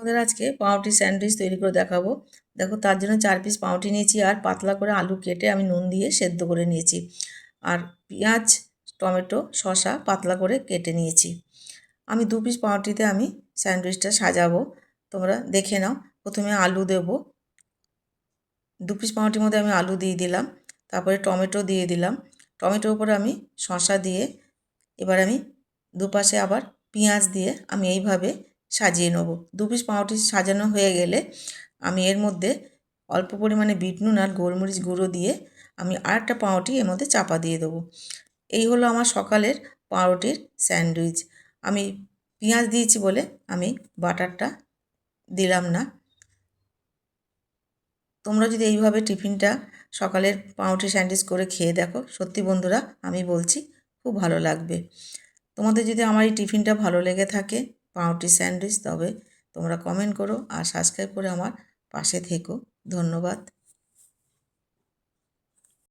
তোমাদের আজকে পাউরুটি স্যান্ডউইচ তৈরি করে দেখাবো। দেখো, তার জন্য চার পিস পাউরুটি নিয়েছি আর পাতলা করে আলু কেটে আমি নুন দিয়ে সেদ্ধ করে নিয়েছি। আর পেঁয়াজ, টমেটো, শসা পাতলা করে কেটে নিয়েছি। আমি দু পিস পাউরুটিতে আমি স্যান্ডউইচটা সাজাবো। তোমরা দেখে নাও, প্রথমে আলু দেব। দু পিস পাউরুটির মধ্যে আমি আলু দিয়ে দিলাম, তারপরে টমেটো দিয়ে দিলাম। টমেটোর উপরে আমি শসা দিয়ে এবার আমি দুপাশে আবার পেঁয়াজ দিয়ে আমি এইভাবে সাজিয়ে নেব। দু পিস পাউরুটি সাজানো হয়ে গেলে আমি এর মধ্যে অল্প পরিমাণে বিট নুন আর গোলমরিচ গুঁড়ো দিয়ে আমি আরেকটা পাউরুটি এর মধ্যে চাপা দিয়ে দেবো। এই হলো আমার সকালের পাউরুটির স্যান্ডউইচ। আমি পেঁয়াজ দিয়েছি বলে আমি বাটারটা দিলাম না। তোমরা যদি এইভাবে টিফিনটা সকালের পাউরুটি স্যান্ডউইচ করে খেয়ে দেখো, সত্যি বন্ধুরা আমি বলছি খুব ভালো লাগবে। তোমাদের যদি আমার এই টিফিনটা ভালো লেগে থাকে পাউরুটি স্যান্ডউইচ তবে তোমরা কমেন্ট করো আর সাবস্ক্রাইব করে আমার পাশে থেকো। ধন্যবাদ।